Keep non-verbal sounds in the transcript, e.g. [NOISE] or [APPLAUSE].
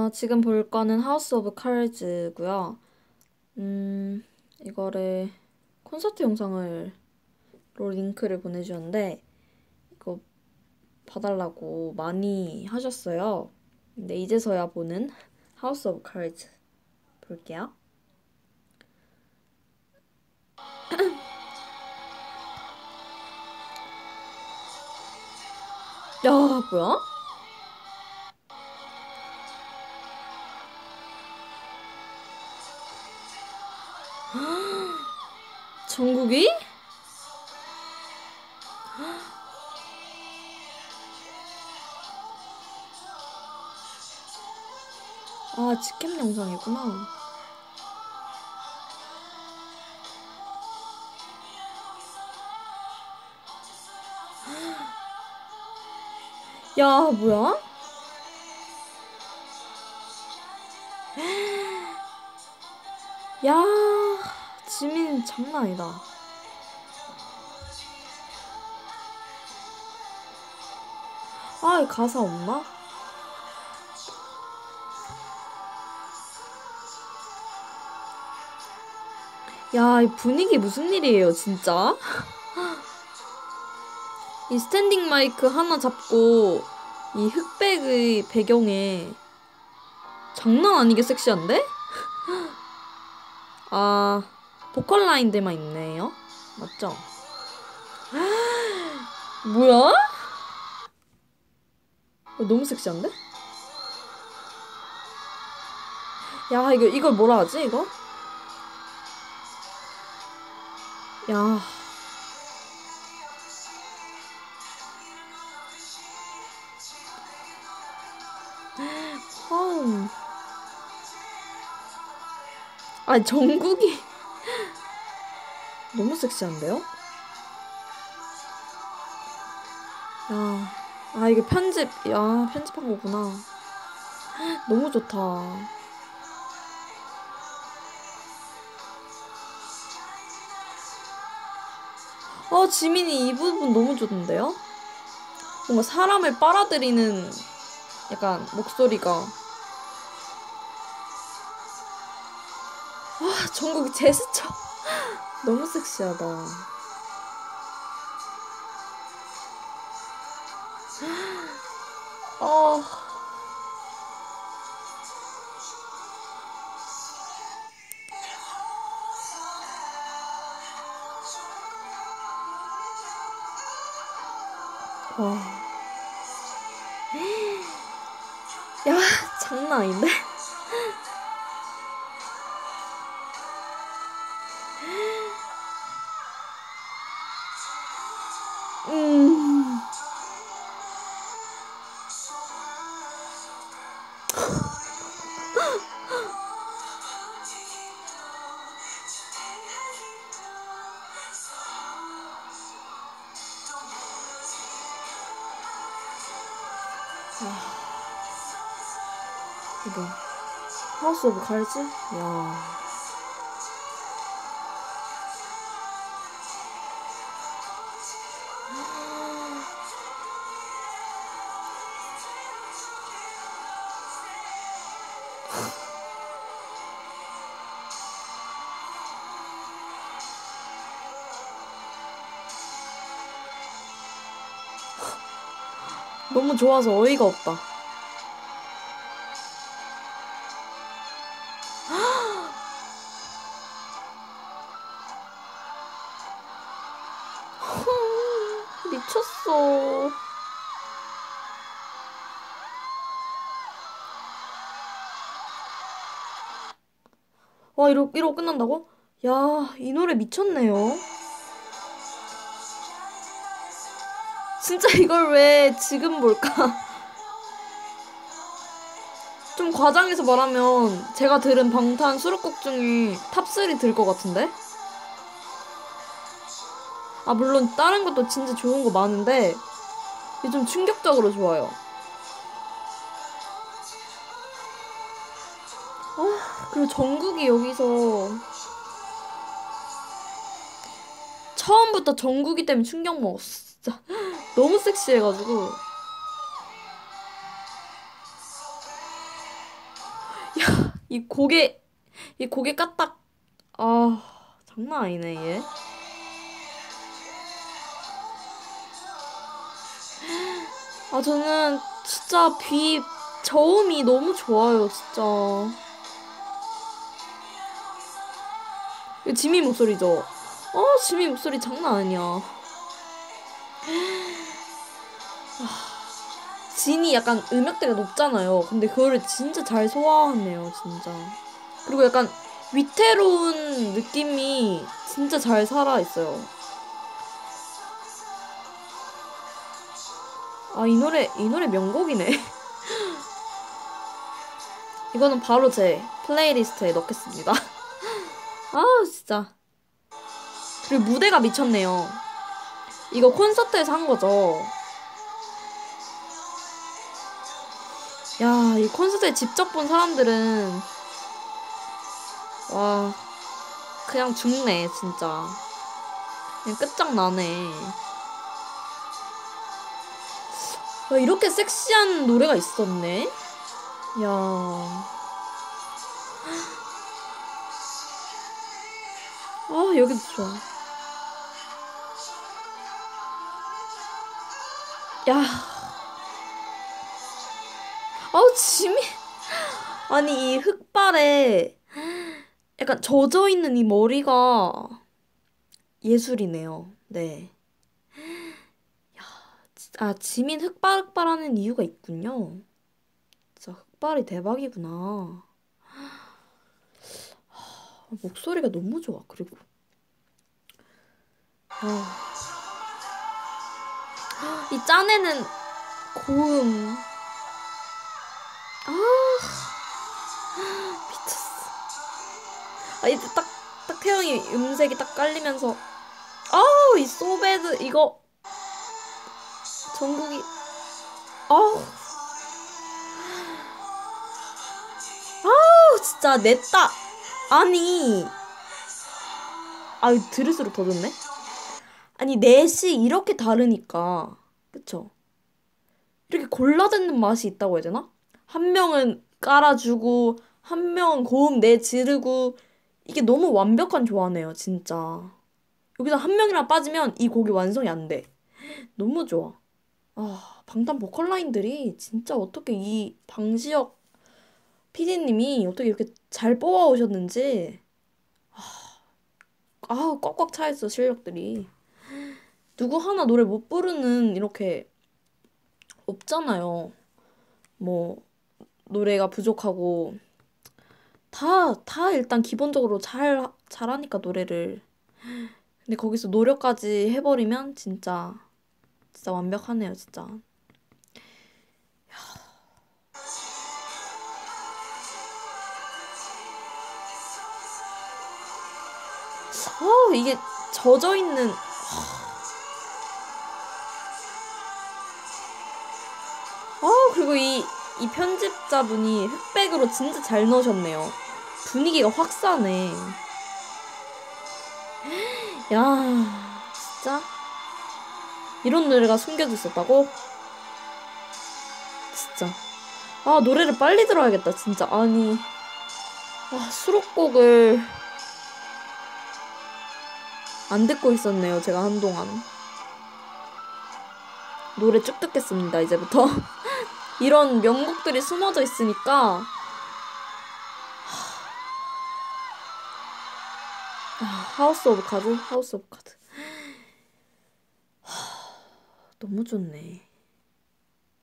어, 지금 볼 거는 하우스 오브 칼즈고요. 음, 이거를 콘서트 영상을 로 링크를 보내주셨는데 이거 봐달라고 많이 하셨어요. 근데 이제서야 보는 하우스 오브 칼즈 볼게요. [CLEARS THROAT] 야, 뭐야? 정국이? 아, 직캠 영상이구나. 야, 뭐야? 야, 지민 장난 아니다. 아, 이 가사 없나? 야, 이 분위기 무슨 일이에요, 진짜? [LAUGHS] 이 스탠딩 마이크 하나 잡고 이 흑백의 배경에 장난 아니게 섹시한데? [LAUGHS] 아, 보컬 라인들만 있네요. 맞죠? [GASPS] 뭐야? 어, 너무 섹시한데? 야, 이거, 이걸 뭐라 하지, 이거? 야. [GASPS] 아, 정국이. 너무 섹시한데요? 야. 아, 이게 편집, 야, 편집한 거구나. [GASPS] 너무 좋다. 어, 지민이 이 부분 너무 좋은데요? 뭔가 사람을 빨아들이는 약간 목소리가. 와, 정국이 제스처. 너무 섹시하다. 어. 와. 야, 장난 아닌데? 음. 이거 하우스 오브 칼즈? 야. 너무 좋아서 어이가 없다. 미쳤어. 와, 이러, 이러고 끝난다고? 야, 이 노래 미쳤네요. 진짜 이걸 왜 지금 볼까? 좀 과장해서 말하면 제가 들은 방탄 수록곡 중에 탑3 들 것 같은데? 아, 물론 다른 것도 진짜 좋은 거 많은데, 이게 좀 충격적으로 좋아요. 아, 그리고 정국이 여기서 처음부터 정국이 때문에 충격 먹었어. 진짜 [LAUGHS] 너무 섹시해가지고. 이 고개, 이 고개 까딱. 아, 장난 아니네, 얘. 아, 저는 진짜 비, 저음이 너무 좋아요, 진짜. 이거 지미 목소리죠? 어, 지미 목소리 장난 아니야. 진이 약간 음역대가 높잖아요. 근데 그거를 진짜 잘 소화하네요, 진짜. 그리고 약간 위태로운 느낌이 진짜 잘 살아있어요. 아, 이 노래, 이 노래 명곡이네. [LAUGHS] 이거는 바로 제 플레이리스트에 넣겠습니다. [LAUGHS] 아, 진짜. 그리고 무대가 미쳤네요. 이거 콘서트에서 한 거죠. 야, 이 콘서트에 직접 본 사람들은, 와, 그냥 죽네, 진짜. 그냥 끝장나네. 와, 이렇게 섹시한 노래가 있었네? 야. 아, 여기도 좋아. 야. 아우, 지미. 아니, 이 흑발에 약간 젖어 있는 이 머리가 예술이네요. 네. 야, 지- 아, 지민 흑발 흑발하는 이유가 있군요. 진짜 흑발이 대박이구나. 아, 목소리가 너무 좋아. 그리고 아, 이 짠에는 고음. 아, 이제 딱, 딱 태영이 음색이 딱 깔리면서, 아우, 이 소배드, 이거, 전국이, 아우, 아우, 진짜, 냈다. 아니, 아, 들을수록 더 좋네? 아니, 넷이 이렇게 다르니까, 그쵸? 이렇게 골라듣는 맛이 있다고 해야 되나? 한 명은 깔아주고, 한 명은 고음 내 지르고, 이게 너무 완벽한 조화네요, 진짜. 여기서 한 명이랑 빠지면 이 곡이 완성이 안 돼. 너무 좋아. 아, 방탄 보컬 라인들이 진짜 어떻게 이 방시혁 PD님이 어떻게 이렇게 잘 뽑아오셨는지. 아, 꽉꽉 차있어, 실력들이. 누구 하나 노래 못 부르는 이렇게 없잖아요. 뭐, 노래가 부족하고, 다, 다 일단 기본적으로 잘, 잘하니까 노래를. 근데 거기서 노력까지 해버리면 진짜, 진짜 완벽하네요, 진짜. 아, 이게 젖어 있는, 아, 그리고 이, 이 편집자분이 흑백으로 진짜 잘 넣으셨네요. 분위기가 확 사네. [GASPS] 야, 진짜? 이런 노래가 숨겨져 있었다고? 진짜. 아, 노래를 빨리 들어야겠다, 진짜. 아니. 아, 수록곡을 안 듣고 있었네요, 제가 한동안. 노래 쭉 듣겠습니다, 이제부터. [LAUGHS] 이런 명곡들이 숨어져 있으니까. 아, 하우스 오브 카드? 하우스 오브 카드. 하, 너무 좋네.